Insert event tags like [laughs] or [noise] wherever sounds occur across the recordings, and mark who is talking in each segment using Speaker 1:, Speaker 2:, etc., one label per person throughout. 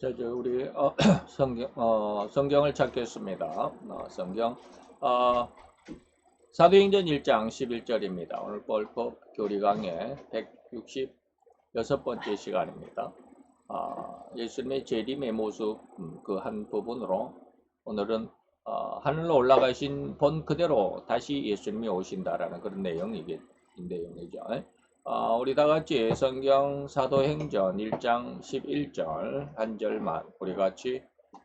Speaker 1: 저, 저 우리 어, [clears throat] 성경 어, 성경을 찾겠습니다. 어, 성경 어, 사도행전 1장 11절입니다. 오늘 볼법 교리 강의 166번째 시간입니다. 아, 예수님의 재림의 모습 음, 그한 부분으로 오늘은 어, 하늘로 올라가신 본 그대로 다시 예수님이 오신다라는 그런 내용이게 내용이죠. 어, 우리 다 같이 성경 사도행전 1장 11절 한 절만 우리 같이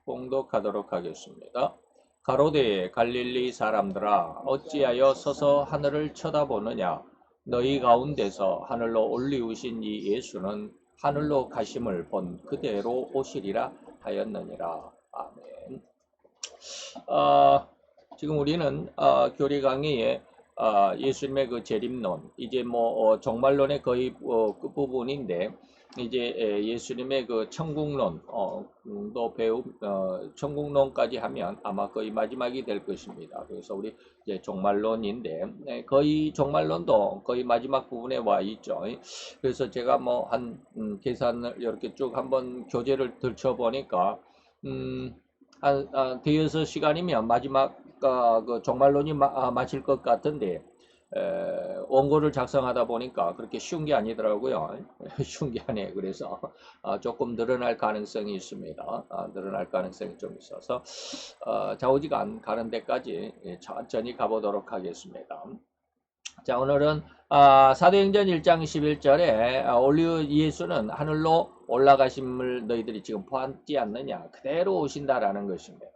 Speaker 1: 봉독하도록 하겠습니다. 가로대 갈릴리 사람들아 어찌하여 서서 하늘을 쳐다보느냐 너희 가운데서 하늘로 올리우신 이 예수는 하늘로 가심을 본 그대로 오시리라 하였느니라. 아멘. 어, 지금 우리는 어, 교리 강의에 어, 예수님의 그 재림론 이제 뭐 어, 종말론의 거의 어, 끝부분인데 이제 예수님의 그 천국론 어, 도 배우 어, 천국론까지 하면 아마 거의 마지막이 될 것입니다. 그래서 우리 이제 종말론인데 네, 거의 종말론도 거의 마지막 부분에 와 있죠. 그래서 제가 뭐한 음, 계산을 이렇게 쭉 한번 교재를 들춰 보니까 음, 한 아, 대여섯 시간이면 마지막 아, 그 종말론이 마, 아, 마칠 것 같은데 에, 원고를 작성하다 보니까 그렇게 쉬운 게 아니더라고요. [laughs] 쉬운 게 아니에요. 그래서 아, 조금 늘어날 가능성이 있습니다. 아, 늘어날 가능성이 좀 있어서 어, 좌우지간 가는 데까지 예, 천천히 가보도록 하겠습니다. 자 오늘은 아, 사도행전 1장 11절에 아, 올리브 예수는 하늘로 올라가심을 너희들이 지금 보았지 않느냐 그대로 오신다라는 것입니다.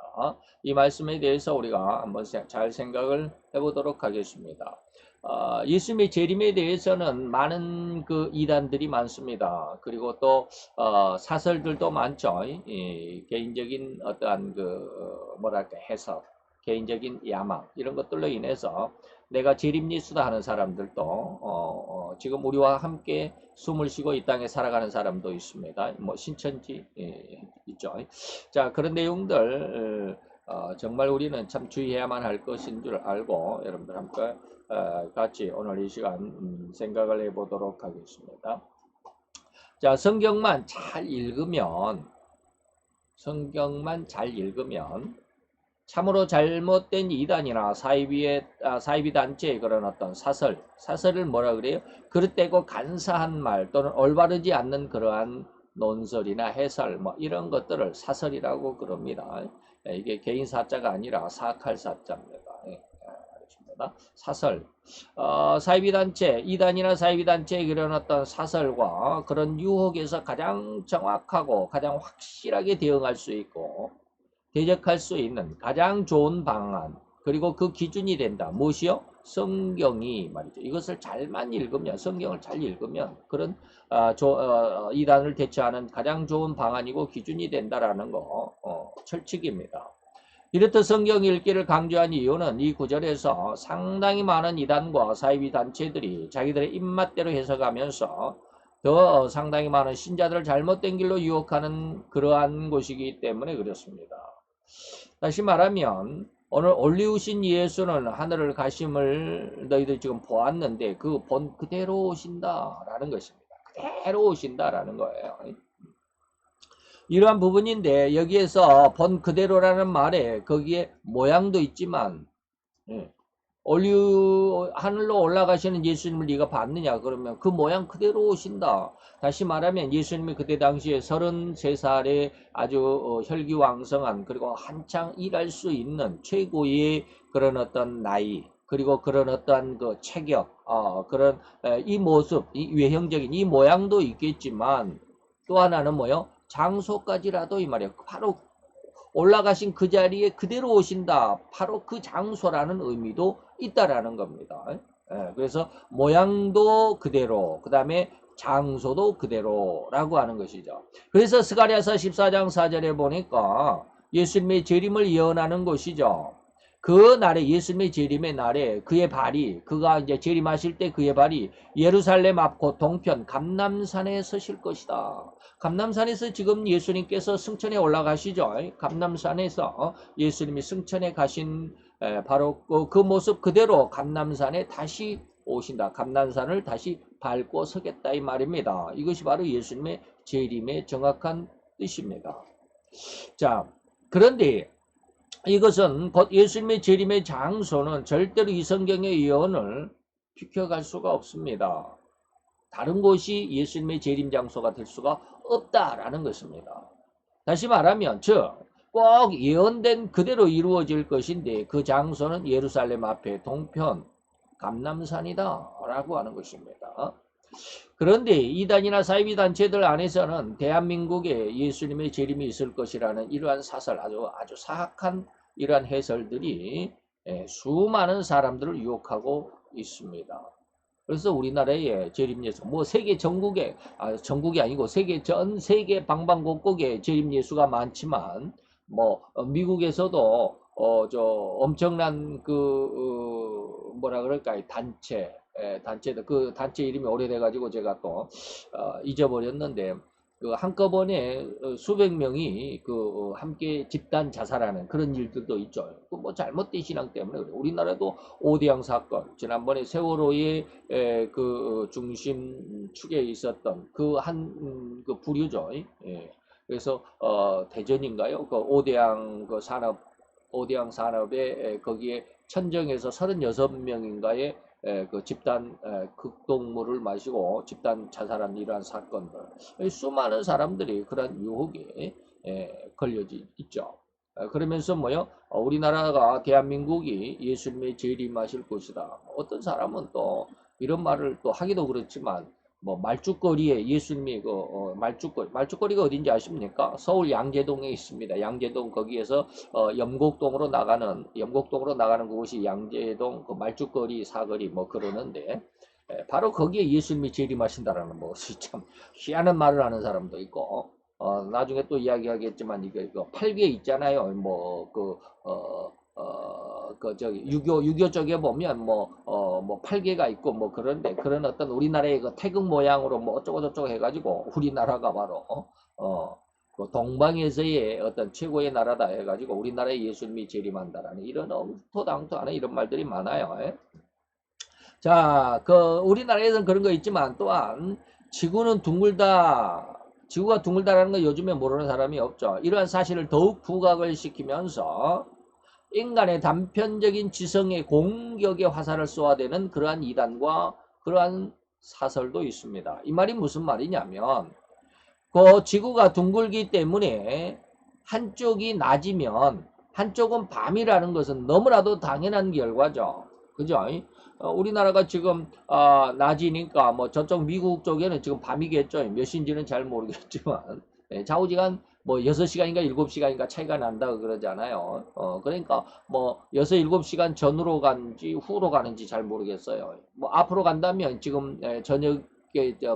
Speaker 1: 이 말씀에 대해서 우리가 한번 잘 생각을 해보도록 하겠습니다. 어, 예수님의 재림에 대해서는 많은 그 이단들이 많습니다. 그리고 또 어, 사설들도 많죠. 이, 개인적인 어떠한 그 어, 뭐랄까 해석, 개인적인 야망 이런 것들로 인해서 내가 재림예수다 하는 사람들도 어, 어, 지금 우리와 함께 숨을 쉬고 이 땅에 살아가는 사람도 있습니다. 뭐 신천지 예, 있죠. 자 그런 내용들 어, 정말 우리는 참 주의해야만 할 것인 줄 알고 여러분들 함께 어, 같이 오늘 이 시간 음, 생각을 해보도록 하겠습니다. 자 성경만 잘 읽으면 성경만 잘 읽으면 참으로 잘못된 이단이나 사이비의 아, 사이비 그런 어떤 사설 사설을 뭐라 그래요? 그릇되고 간사한 말 또는 올바르지 않는 그러한 논설이나 해설 뭐 이런 것들을 사설이라고 그럽니다. 예, 이게 개인 사자가 아니라 사악할 사자입니다. 예, 알겠습니다. 사설 어, 사이비 단체 이단이나 사이비 그런 어떤 사설과 그런 유혹에서 가장 정확하고 가장 확실하게 대응할 수 있고 대적할 수 있는 가장 좋은 방안 그리고 그 기준이 된다. 무엇이요? 성경이 말이죠. 이것을 잘만 읽으면 성경을 잘 읽으면 그런 아, 조, 어, 이단을 대처하는 가장 좋은 방안이고 기준이 된다라는 거 어, 철칙입니다. 이렇듯 성경 읽기를 강조한 이유는 이 구절에서 상당히 많은 이단과 사이비 단체들이 자기들의 입맛대로 해석하면서 더 상당히 많은 신자들을 잘못된 길로 유혹하는 그러한 곳이기 때문에 그렇습니다. 다시 말하면 오늘 올리우신 예수는 하늘을 가심을 너희들 지금 보았는데 그 본 그대로 오신다라는 것입니다. 그대로 오신다라는 거예요. 이러한 부분인데 여기에서 본 그대로라는 말에 거기에 모양도 있지만 예, 올류 하늘로 올라가시는 예수님을 네가 봤느냐 그러면 그 모양 그대로 오신다. 다시 말하면 예수님이 그때 당시에 33살에 아주 어, 혈기왕성한 그리고 한창 일할 수 있는 최고의 그런 어떤 나이 그리고 그런 어떤 그 체격 어, 그런 에, 이 모습 이 외형적인 이 모양도 있겠지만 또 하나는 뭐요 장소까지라도 이 말이에요 바로 올라가신 그 자리에 그대로 오신다. 바로 그 장소라는 의미도 있다라는 겁니다. 예, 그래서 모양도 그대로, 그 다음에 장소도 그대로라고 하는 것이죠. 그래서 스가리아서 14장 4절에 보니까 예수님의 재림을 예언하는 것이죠. 그 날에 예수님의 재림의 날에 그의 발이 그가 이제 재림하실 때 그의 발이 예루살렘 앞곧 동편 감남산에 서실 것이다. 감남산에서 지금 예수님께서 승천에 올라가시죠. 감남산에서 예수님이 승천에 가신 바로 그, 그 모습 그대로 감남산에 다시 오신다. 감남산을 다시 밟고 서겠다 이 말입니다. 이것이 바로 예수님의 재림의 정확한 뜻입니다. 자, 그런데 이것은 곧 예수님의 재림의 장소는 절대로 이 성경의 예언을 비켜갈 수가 없습니다. 다른 곳이 예수님의 재림 장소가 될 수가 없다라는 것입니다. 다시 말하면 즉 꼭 예언된 그대로 이루어질 것인데 그 장소는 예루살렘 앞에 동편 감남산이다 라고 하는 것입니다. 그런데 이단이나 사이비 단체들 안에서는 대한민국에 예수님의 재림이 있을 것이라는 이러한 사설 아주 아주 사악한 이러한 해설들이 예, 수많은 사람들을 유혹하고 있습니다. 그래서 우리나라의 재림 예수 뭐 세계 전국에 아 전국이 아니고 세계 전 세계 방방곡곡에 재림 예수가 많지만 뭐 어, 미국에서도 어 저 엄청난 그 어, 뭐라 그럴까요 단체 예, 단체들 그 단체 이름이 오래돼 가지고 제가 또 어, 잊어버렸는데 그 한꺼번에 어, 수백 명이 그 어, 함께 집단 자살하는 그런 일들도 있죠. 그뭐 잘못된 신앙 때문에 그래. 우리나라도 오대양 사건 지난번에 세월호의 그 중심 축에 있었던 그 한그 음, 그 부류죠. 예. 그래서 어 대전인가요? 그 오대양 그 산업 오대양 산업에 거기에 천정에서 36명인가의 그 집단 극동물을 마시고 집단 자살한 이러한 사건들 수많은 사람들이 그런 유혹에 걸려지 있죠. 그러면서 뭐요? 어, 우리나라가 대한민국이 예수님의 재림하실 곳이다. 어떤 사람은 또 이런 말을 또 하기도 그렇지만 뭐 말죽거리에 예수님이 그 어, 말죽거리 말죽거리가 어딘지 아십니까? 서울 양재동에 있습니다. 양재동 거기에서 어, 염곡동으로 나가는 염곡동으로 나가는 그곳이 양재동 그 말죽거리 사거리 뭐 그러는데 에, 바로 거기에 예수님이 재림하신다라는 뭐참 [laughs] 희한한 말을 하는 사람도 있고 어, 나중에 또 이야기하겠지만 이거 이거 팔개 있잖아요. 뭐그 어, 어, 그, 저기, 유교, 유교 쪽에 보면 뭐, 어, 뭐, 팔개가 있고 뭐 그런데 그런 어떤 우리나라의 그 태극 모양으로 뭐 어쩌고저쩌고 해가지고 우리나라가 바로, 어, 어그 동방에서의 어떤 최고의 나라다 해가지고 우리나라의 예수님이 재림한다라는 이런 엉토당토 하는 이런 말들이 많아요. 예? 자, 그 우리나라에서는 그런 거 있지만 또한 지구는 둥글다. 지구가 둥글다라는 거 요즘에 모르는 사람이 없죠. 이러한 사실을 더욱 부각을 시키면서 인간의 단편적인 지성의 공격에 화살을 쏘아대는 그러한 이단과 그러한 사설도 있습니다. 이 말이 무슨 말이냐면 그 지구가 둥글기 때문에 한쪽이 낮이면 한쪽은 밤이라는 것은 너무나도 당연한 결과죠. 그죠? 어, 우리나라가 지금 어, 낮이니까 뭐 저쪽 미국 쪽에는 지금 밤이겠죠. 몇 시인지는 잘 모르겠지만 네, 좌우지간 뭐 6시간인가 7시간인가 차이가 난다 그러잖아요. 어, 그러니까 뭐 6, 7시간 전으로 가는지 후로 가는지 잘 모르겠어요. 뭐 앞으로 간다면 지금 저녁에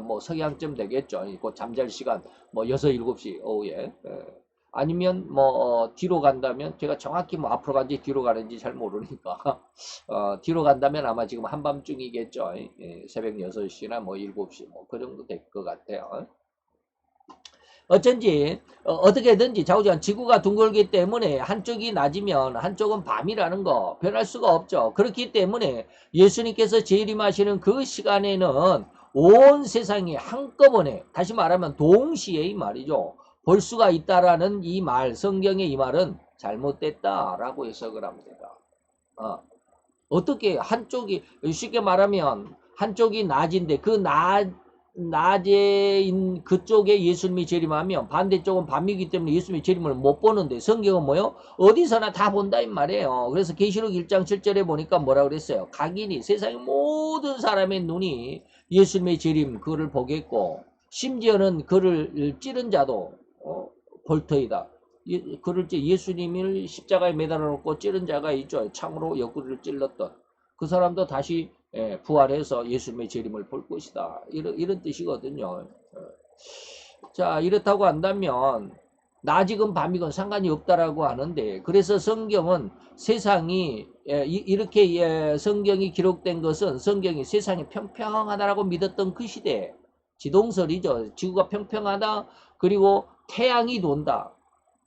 Speaker 1: 뭐 석양쯤 되겠죠. 곧 잠잘 시간 뭐 6, 7시 오후에. 예. 아니면 뭐 어, 뒤로 간다면 제가 정확히 뭐 앞으로 간지 뒤로 가는지 잘 모르니까 [laughs] 어, 뒤로 간다면 아마 지금 한밤중이겠죠. 예, 새벽 6시나 뭐 7시 뭐 그 정도 될 것 같아요. 어쩐지 어, 떻게든지 좌우지간 지구가 둥글기 때문에 한쪽이 낮이면 한쪽은 밤이라는 거 변할 수가 없죠. 그렇기 때문에 예수님께서 재림하시는 그 시간에는 온 세상이 한꺼번에 다시 말하면 동시에 이 말이죠. 볼 수가 있다라는 이 말, 성경의 이 말은 잘못됐다라고 해석을 합니다. 어. 어떻게 한쪽이 쉽게 말하면 한쪽이 낮인데 그 낮 낮에 그쪽에 예수님이 재림하면 반대쪽은 밤이기 때문에 예수님이 재림을 못 보는데 성경은 뭐요? 어디서나 다 본다 이 말이에요. 그래서 계시록 1장 7절에 보니까 뭐라 그랬어요? 각인이 세상의 모든 사람의 눈이 예수님의 재림 그를 보겠고 심지어는 그를 찌른 자도 어, 볼터이다. 예, 그를 예수님을 십자가에 매달아 놓고 찌른 자가 있죠. 창으로 옆구리를 찔렀던 그 사람도 다시 예, 부활해서 예수님의 재림을 볼 것이다. 이런, 이런 뜻이거든요. 예. 자, 이렇다고 한다면, 낮이건 밤이건 상관이 없다라고 하는데, 그래서 성경은 세상이, 예, 이, 렇게 예, 성경이 기록된 것은 성경이 세상이 평평하다라고 믿었던 그 시대, 지동설이죠. 지구가 평평하다, 그리고 태양이 돈다.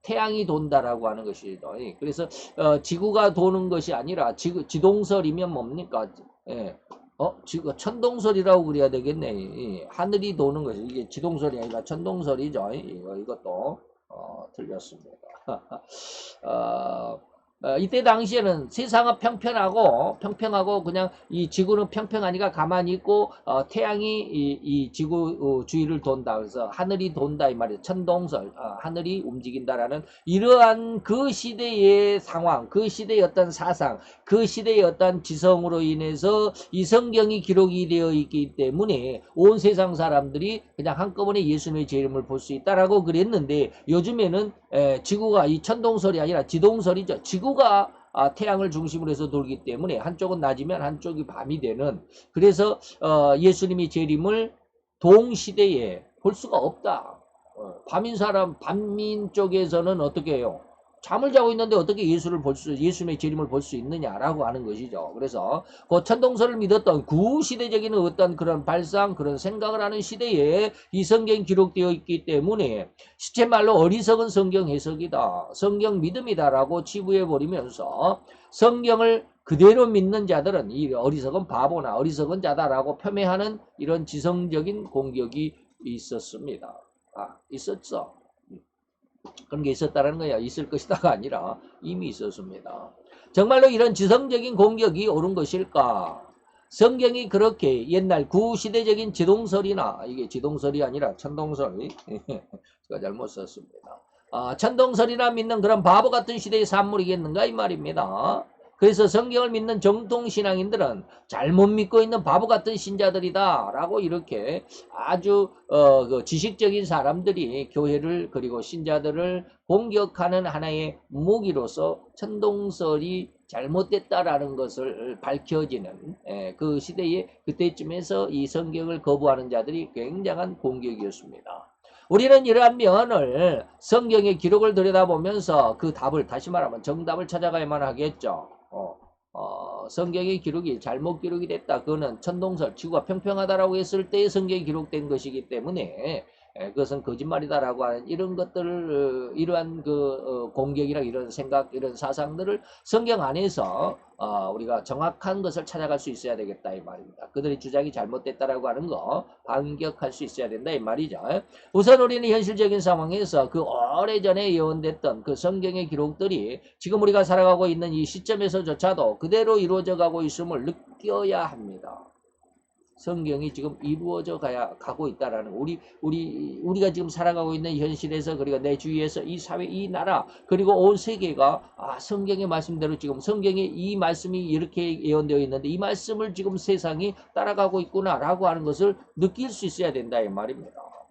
Speaker 1: 태양이 돈다라고 하는 것이죠. 그래서 어, 지구가 도는 것이 아니라 지구, 지동설이면 뭡니까? 예,
Speaker 2: 어, 지금 천동설이라고 그래야 되겠네. 이 하늘이 도는 거죠. 이게 지동설이 아니라 천동설이죠. 이것도, 어, 틀렸습니다. [laughs] 어, 어, 이때 당시에는 세상은 평평하고 평평하고 그냥 이 지구는 평평하니까 가만히 있고 어, 태양이 이, 이 지구 어, 주위를 돈다 그래서 하늘이 돈다 이 말이에요 천동설 어, 하늘이 움직인다라는 이러한 그 시대의 상황 그 시대의 어떤 사상 그 시대의 어떤 지성으로 인해서 이 성경이 기록이 되어 있기 때문에 온 세상 사람들이 그냥 한꺼번에 예수님의 제 이름을 볼 수 있다라고 그랬는데 요즘에는 에, 지구가 이 천동설이 아니라 지동설이죠. 지구 가 아, 태양을 중심으로 해서 돌기 때문에 한쪽은 낮이면 한쪽이 밤이 되는 그래서 어, 예수님이 재림을 동시대에 볼 수가 없다. 어, 밤인 사람 밤민 쪽에서는 어떻게 해요? 잠을 자고 있는데 어떻게 예수를 볼 수, 예수님의 재림을 볼 수 있느냐라고 하는 것이죠. 그래서 그 천동설을 믿었던 구시대적인 어떤 그런 발상, 그런 생각을 하는 시대에 이 성경이 기록되어 있기 때문에 시체 말로 어리석은 성경 해석이다. 성경 믿음이다라고 치부해 버리면서 성경을 그대로 믿는 자들은 이 어리석은 바보나 어리석은 자다라고 폄훼하는 이런 지성적인 공격이 있었습니다. 아, 있었어. 그런 게 있었다는 거야. 있을 것이다가 아니라 이미 있었습니다. 정말로 이런 지성적인 공격이 옳은 것일까? 성경이 그렇게 옛날 구시대적인 지동설이나 이게 지동설이 아니라 천동설이 [laughs] 제가 잘못 썼습니다. 아, 천동설이나 믿는 그런 바보 같은 시대의 산물이겠는가 이 말입니다. 그래서 성경을 믿는 정통신앙인들은 잘못 믿고 있는 바보 같은 신자들이다 라고 이렇게 아주 어, 그 지식적인 사람들이 교회를 그리고 신자들을 공격하는 하나의 무기로서 천동설이 잘못됐다라는 것을 밝혀지는 에, 그 시대에 그때쯤에서 이 성경을 거부하는 자들이 굉장한 공격이었습니다. 우리는 이러한 면을 성경의 기록을 들여다보면서 그 답을 다시 말하면 정답을 찾아가야만 하겠죠. 어, 어, 성경의 기록이 잘못 기록이 됐다. 그거는 천동설, 지구가 평평하다라고 했을 때의 성경이 기록된 것이기 때문에 에, 그것은 거짓말이다라고 하는 이런 것들을 어, 이러한 그 어, 공격이나 이런 생각 이런 사상들을 성경 안에서 어, 우리가 정확한 것을 찾아갈 수 있어야 되겠다 이 말입니다. 그들의 주장이 잘못됐다라고 하는 거 반격할 수 있어야 된다 이 말이죠. 우선 우리는 현실적인 상황에서 그 오래전에 예언됐던 그 성경의 기록들이 지금 우리가 살아가고 있는 이 시점에서조차도 그대로 이루어져 가고 있음을 느껴야 합니다. 성경이 지금 이루어져 가야 가고 있다라는 우리 우리 우리가 지금 살아가고 있는 현실에서 그리고 내 주위에서 이 사회 이 나라 그리고 온 세계가 아 성경의 말씀대로 지금 성경에 이 말씀이 이렇게 예언되어 있는데 이 말씀을 지금 세상이 따라가고 있구나라고 하는 것을 느낄 수 있어야 된다 이 말입니다.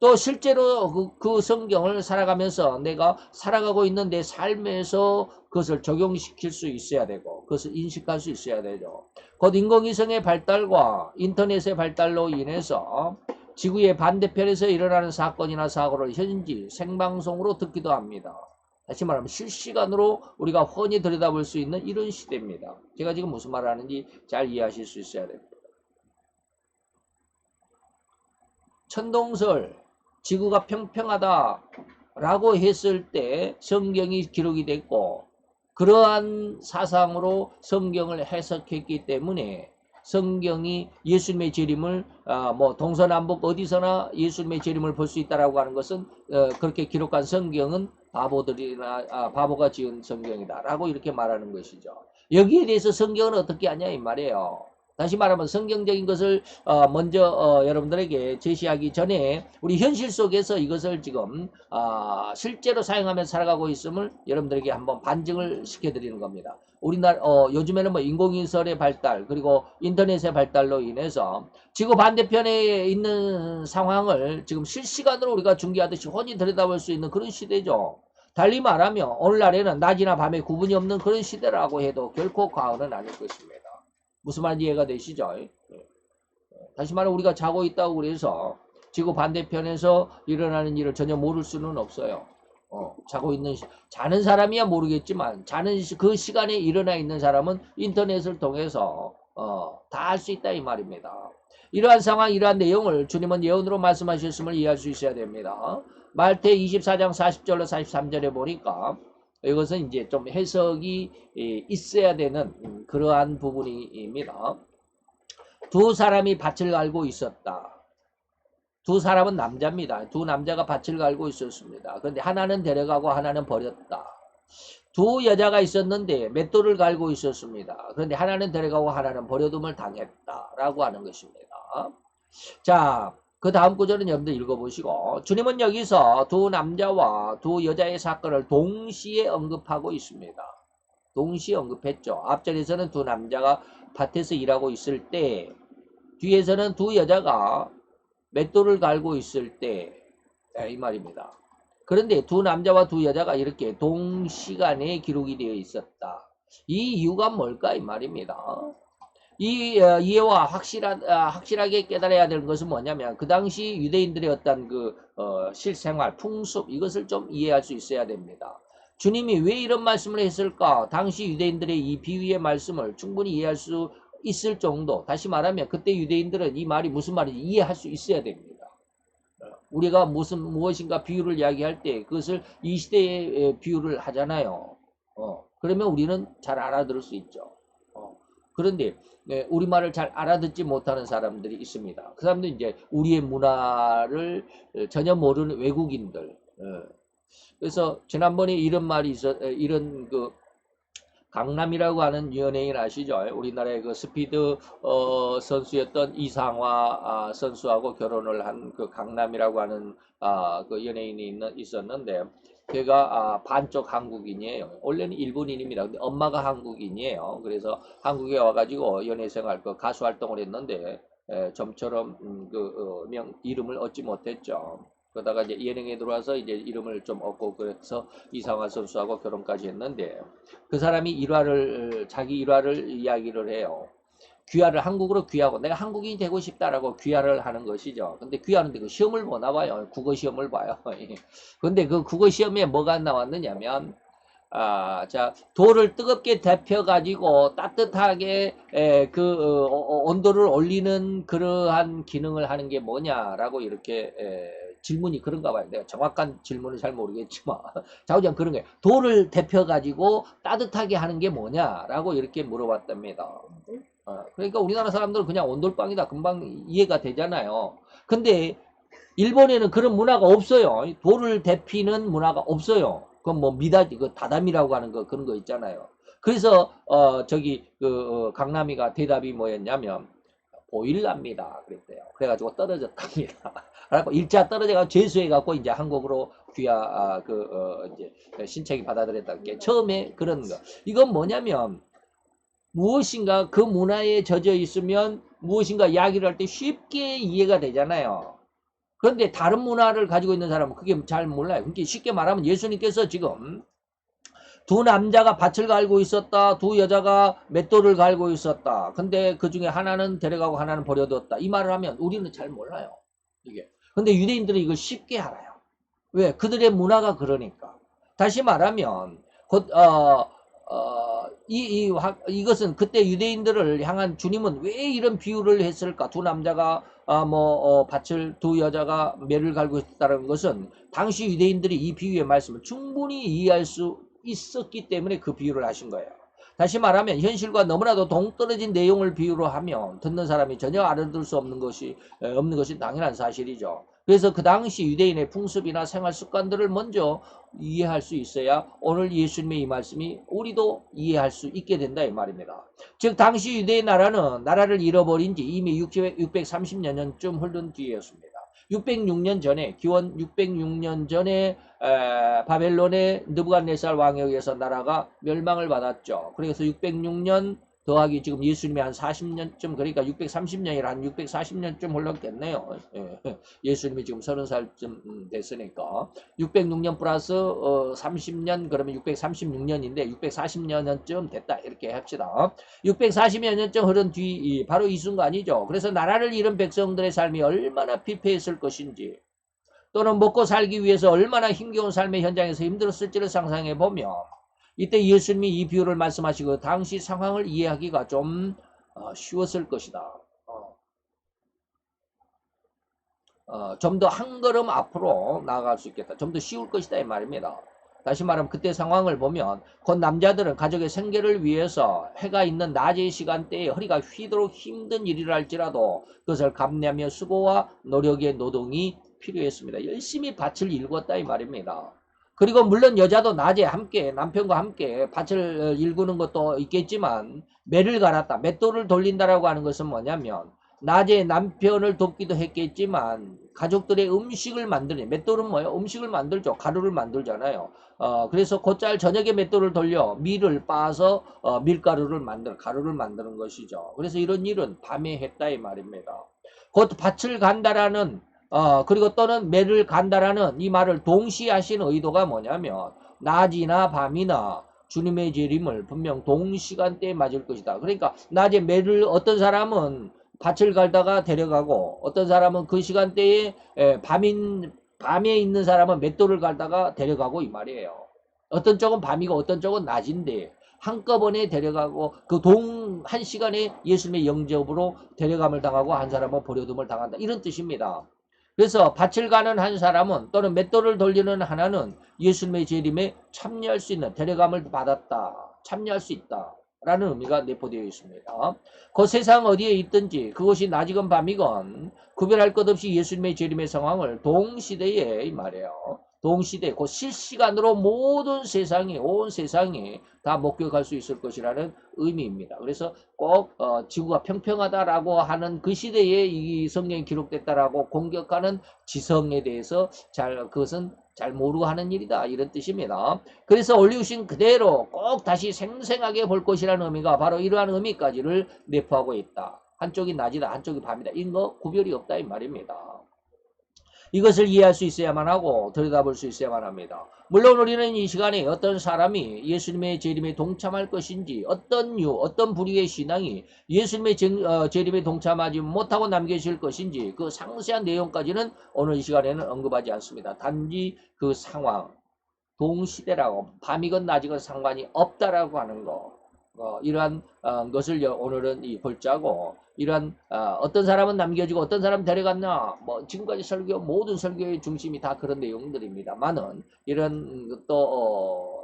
Speaker 2: 또 실제로 그, 그, 성경을 살아가면서 내가 살아가고 있는 내 삶에서 그것을 적용시킬 수 있어야 되고 그것을 인식할 수 있어야 되죠. 곧 인공위성의 발달과 인터넷의 발달로 인해서 지구의 반대편에서 일어나는 사건이나 사고를 현지 생방송으로 듣기도 합니다. 다시 말하면 실시간으로 우리가 훤히 들여다볼 수 있는 이런 시대입니다. 제가 지금 무슨 말을 하는지 잘 이해하실 수 있어야 됩니다. 천동설, 지구가 평평하다라고 했을 때 성경이 기록이 됐고 그러한 사상으로 성경을 해석했기 때문에 성경이 예수님의 재림을 어, 뭐 동서남북 어디서나 예수님의 재림을 볼 수 있다라고 하는 것은 어, 그렇게 기록한 성경은 바보들이나 아, 바보가 지은 성경이다라고 이렇게 말하는 것이죠. 여기에 대해서 성경은 어떻게 하냐 이 말이에요. 다시 말하면 성경적인 것을 어 먼저 어 여러분들에게 제시하기 전에 우리 현실 속에서 이것을 지금 어 실제로 사용하면서 살아가고 있음을 여러분들에게 한번 반증을 시켜드리는 겁니다. 우리나라 어 요즘에는 뭐 인공위성의 발달 그리고 인터넷의 발달로 인해서 지구 반대편에 있는 상황을 지금 실시간으로 우리가 중계하듯이 훤히 들여다볼 수 있는 그런 시대죠. 달리 말하면 오늘날에는 낮이나 밤에 구분이 없는 그런 시대라고 해도 결코 과언은 아닐 것입니다. 무슨 말인지 이해가 되시죠? 예. 다시 말해 우리가 자고 있다고 그래서 지구 반대편에서 일어나는 일을 전혀 모를 수는 없어요. 어, 자고 있는 자는 사람이야 모르겠지만 자는 그 시간에 일어나 있는 사람은 인터넷을 통해서 어, 다 알 수 있다 이 말입니다. 이러한 상황, 이러한 내용을 주님은 예언으로 말씀하셨음을 이해할 수 있어야 됩니다. 말태 24장 40절로 43절에 보니까 이것은 이제 좀 해석이 있어야 되는 그러한 부분입니다. 두 사람이 밭을 갈고 있었다. 두 사람은 남자입니다. 두 남자가 밭을 갈고 있었습니다. 그런데 하나는 데려가고 하나는 버렸다. 두 여자가 있었는데 맷돌을 갈고 있었습니다. 그런데 하나는 데려가고 하나는 버려둠을 당했다라고 하는 것입니다. 자, 그 다음 구절은 여러분들 읽어보시고 주님은 여기서 두 남자와 두 여자의 사건을 동시에 언급하고 있습니다. 동시에 언급했죠. 앞절에서는 두 남자가 밭에서 일하고 있을 때 뒤에서는 두 여자가 맷돌을 갈고 있을 때 이 말입니다. 그런데 두 남자와 두 여자가 이렇게 동시간에 기록이 되어 있었다. 이 이유가 뭘까 이 말입니다. 이 어, 이해와 확실한 아, 확실하게 깨달아야 되는 것은 뭐냐면 그 당시 유대인들의 어떤 그 어, 실생활 풍습 이것을 좀 이해할 수 있어야 됩니다. 주님이 왜 이런 말씀을 했을까? 당시 유대인들의 이 비유의 말씀을 충분히 이해할 수 있을 정도. 다시 말하면 그때 유대인들은 이 말이 무슨 말인지 이해할 수 있어야 됩니다. 우리가 무슨 무엇인가 비유를 이야기할 때 그것을 이 시대의 비유를 하잖아요. 어, 그러면 우리는 잘 알아들을 수 있죠. 어, 그런데 네, 우리말을 잘 알아듣지 못하는 사람들이 있습니다. 그 사람들은 이제 우리의 문화를 전혀 모르는 외국인들. 어. 그래서 지난번에 이런 말이 있어 이런 그 강남이라고 하는 연예인 아시죠? 우리나라의 그 스피드 어, 선수였던 이상화 아, 선수하고 결혼을 한 그 강남이라고 하는 아, 그 연예인이 있는, 있었는데 걔가 아, 반쪽 한국인이에요. 원래는 일본인입니다. 근데 엄마가 한국인이에요. 그래서 한국에 와가지고 연예생활 그 가수 활동을 했는데 에, 점처럼 음, 그 어, 명, 이름을 얻지 못했죠. 그러다가 이제 예능에 들어와서 이제 이름을 좀 얻고 그래서 이상화 선수하고 결혼까지 했는데 그 사람이 일화를 자기 일화를 이야기를 해요. 귀화를 한국으로 귀하고 내가 한국인이 되고 싶다라고 귀화를 하는 것이죠. 근데 귀하는데 그 시험을 보나 봐요. 국어 시험을 봐요. [laughs] 근데 그 국어 시험에 뭐가 나왔느냐면 아, 자, 돌을 뜨겁게 데펴 가지고 따뜻하게 에, 그 어, 어, 온도를 올리는 그러한 기능을 하는 게 뭐냐라고 이렇게 에, 질문이 그런가 봐요. 내가 정확한 질문을 잘 모르겠지만 [laughs] 자우장 그런 거예요. 돌을 데펴 가지고 따뜻하게 하는 게 뭐냐라고 이렇게 물어봤답니다. 어, 그러니까 우리나라 사람들은 그냥 온돌방이다 금방 이해가 되잖아요. 근데 일본에는 그런 문화가 없어요. 돌을 데피는 문화가 없어요. 그건 뭐 미다지 그 다담이라고 하는 거 그런 거 있잖아요. 그래서 어 저기 그 어, 강남이가 대답이 뭐였냐면 보일랍니다 그랬대요. 그래가지고 떨어졌답니다. [laughs] 그래갖고 일자 떨어져가 재수해갖고 이제 한국으로 귀하 아, 그 어, 이제 신청이 받아들였다는 게 처음에 그런 거. 이건 뭐냐면 무엇인가 그 문화에 젖어 있으면 무엇인가 이야기를 할 때 쉽게 이해가 되잖아요. 그런데 다른 문화를 가지고 있는 사람은 그게 잘 몰라요. 그러니까 쉽게 말하면 예수님께서 지금 두 남자가 밭을 갈고 있었다. 두 여자가 맷돌을 갈고 있었다. 근데 그 중에 하나는 데려가고 하나는 버려뒀다. 이 말을 하면 우리는 잘 몰라요. 이게. 근데 유대인들은 이걸 쉽게 알아요. 왜? 그들의 문화가 그러니까. 다시 말하면 곧 어, 어, 이, 이, 이것은 그때 유대인들을 향한 주님은 왜 이런 비유를 했을까? 두 남자가 아, 뭐 어, 밭을 두 여자가 매를 갈고 있다는 것은 당시 유대인들이 이 비유의 말씀을 충분히 이해할 수 있었기 때문에 그 비유를 하신 거예요. 다시 말하면 현실과 너무나도 동떨어진 내용을 비유로 하면 듣는 사람이 전혀 알아들을 수 없는 것이 없는 것이 당연한 사실이죠. 그래서 그 당시 유대인의 풍습이나 생활 습관들을 먼저 이해할 수 있어야 오늘 예수님의 이 말씀이 우리도 이해할 수 있게 된다 이 말입니다. 즉 당시 유대인 나라는 나라를 잃어버린 지 이미 630여 년쯤 흐른 뒤였습니다. 606년 전에 기원 606년 전에 에, 바벨론의 느부갓네살 왕에 의해서 나라가 멸망을 받았죠. 그래서 606년 더하기 지금 예수님이 한 40년쯤 그러니까 630년이라 한 640년쯤 흘렀겠네요. 예, 수님이 지금 30살쯤 됐으니까 606년 플러스 어, 30년 그러면 636년인데 640년쯤 됐다 이렇게 합시다. 640여 년쯤 흐른 뒤 바로 이 순간이죠. 그래서 나라를 잃은 백성들의 삶이 얼마나 피폐했을 것인지 또는 먹고 살기 위해서 얼마나 힘겨운 삶의 현장에서 힘들었을지를 상상해 보면 이때 예수님이 이 비유를 말씀하시고 당시 상황을 이해하기가 좀 어, 쉬웠을 것이다. 어. 어, 좀 더 한 걸음 앞으로 나아갈 수 있겠다. 좀 더 쉬울 것이다 이 말입니다. 다시 말하면 그때 상황을 보면 곧 남자들은 가족의 생계를 위해서 해가 있는 낮의 시간대에 허리가 휘도록 힘든 일이라 할지라도 그것을 감내하며 수고와 노력의 노동이 필요했습니다. 열심히 밭을 일궜다 이 말입니다. 그리고 물론 여자도 낮에 함께 남편과 함께 밭을 일구는 것도 있겠지만 매를 갈았다. 맷돌을 돌린다라고 하는 것은 뭐냐면 낮에 남편을 돕기도 했겠지만 가족들의 음식을 만드는 맷돌은 뭐예요? 음식을 만들죠. 가루를 만들잖아요. 어, 그래서 곧잘 저녁에 맷돌을 돌려 밀을 빻아서 어, 밀가루를 만들 가루를 만드는 것이죠. 그래서 이런 일은 밤에 했다 이 말입니다. 곧 밭을 간다라는 어, 그리고 또는 매를 간다라는 이 말을 동시에 하신 의도가 뭐냐면 낮이나 밤이나 주님의 재림을 분명 동시간대에 맞을 것이다. 그러니까 낮에 매를 어떤 사람은 밭을 갈다가 데려가고 어떤 사람은 그 시간대에 에, 밤인 밤에 있는 사람은 맷돌을 갈다가 데려가고 이 말이에요. 어떤 쪽은 밤이고 어떤 쪽은 낮인데 한꺼번에 데려가고 그 동 한 시간에 예수님의 영접으로 데려감을 당하고 한 사람은 버려둠을 당한다. 이런 뜻입니다. 그래서 밭을 가는 한 사람은 또는 맷돌을 돌리는 하나는 예수님의 재림에 참여할 수 있는 데려감을 받았다. 참여할 수 있다. 라는 의미가 내포되어 있습니다. 그 세상 어디에 있든지 그것이 낮이건 밤이건 구별할 것 없이 예수님의 재림의 상황을 동시대에 이 말이에요. 동시대 그 실시간으로 모든 세상이 온 세상이 다 목격할 수 있을 것이라는 의미입니다. 그래서 꼭 어, 지구가 평평하다라고 하는 그 시대에 이 성경이 기록됐다라고 공격하는 지성에 대해서 잘 그것은 잘 모르고 하는 일이다 이런 뜻입니다. 그래서 올리우신 그대로 꼭 다시 생생하게 볼 것이라는 의미가 바로 이러한 의미까지를 내포하고 있다. 한쪽이 낮이다 한쪽이 밤이다 이런 거 구별이 없다 이 말입니다. 이것을 이해할 수 있어야만 하고 들여다볼 수 있어야만 합니다. 물론 우리는 이 시간에 어떤 사람이 예수님의 재림에 동참할 것인지 어떤 유, 어떤 부류의 신앙이 예수님의 어, 재림에 동참하지 못하고 남겨질 것인지 그 상세한 내용까지는 오늘 이 시간에는 언급하지 않습니다. 단지 그 상황, 동시대라고 밤이건 낮이건 상관이 없다라고 하는 거 어, 이러한 어, 것을 오늘은 이 볼자고 이러한 어, 떤 사람은 남겨지고 어떤 사람 데려갔나 뭐 지금까지 설교 모든 설교의 중심이 다 그런 내용들입니다만은 이런 또 어,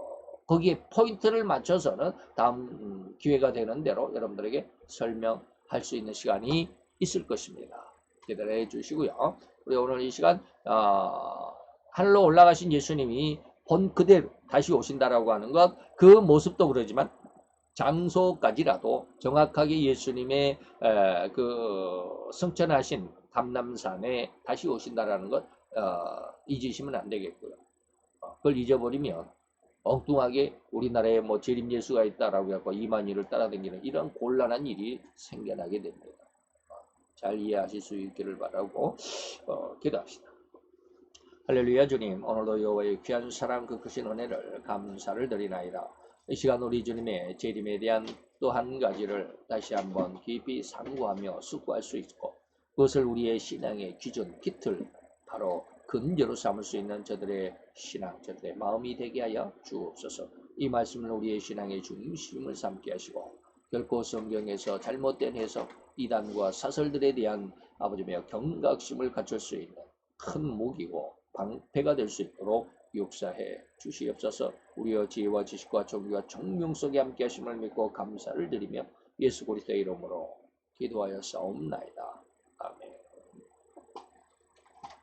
Speaker 2: 거기에 포인트를 맞춰서는 다음 음, 기회가 되는 대로 여러분들에게 설명할 수 있는 시간이 있을 것입니다. 기다려 주시고요. 우리 오늘 이 시간 어, 하늘로 올라가신 예수님이 본 그대로 다시 오신다라고 하는 것 그 모습도 그러지만 장소까지라도 정확하게 예수님의 에, 그 성천하신 감남산에 다시 오신다라는 것 어, 잊으시면 안 되겠고요. 어, 그걸 잊어버리면 엉뚱하게 우리나라에 뭐 재림 예수가 있다라고 하고 이만희를 따라다니는 이런 곤란한 일이 생겨나게 됩니다. 어, 잘 이해하실 수 있기를 바라고 어, 기도합시다. 할렐루야 주님 오늘도 여호와의 귀한 사랑 그 크신 은혜를 감사를 드리나이다. 이 시간 우리 주님의 재림에 대한 또 한 가지를 다시 한번 깊이 상고하며 숙고할 수 있고 그것을 우리의 신앙의 기준, 기틀, 바로 근저로 삼을 수 있는 저들의 신앙, 저들의 마음이 되게 하여 주옵소서. 이 말씀을 우리의 신앙의 중심을 삼게 하시고 결코 성경에서 잘못된 해석, 이단과 사설들에 대한 아버지며 경각심을 갖출 수 있는 큰 무기고 방패가 될 수 있도록 역사해 주시옵소서 우리의 지혜와 지식과 정의와 정명 속에 함께 하심을 믿고 감사를 드리며 예수 그리스도의 이름으로 기도하여 싸움나이다.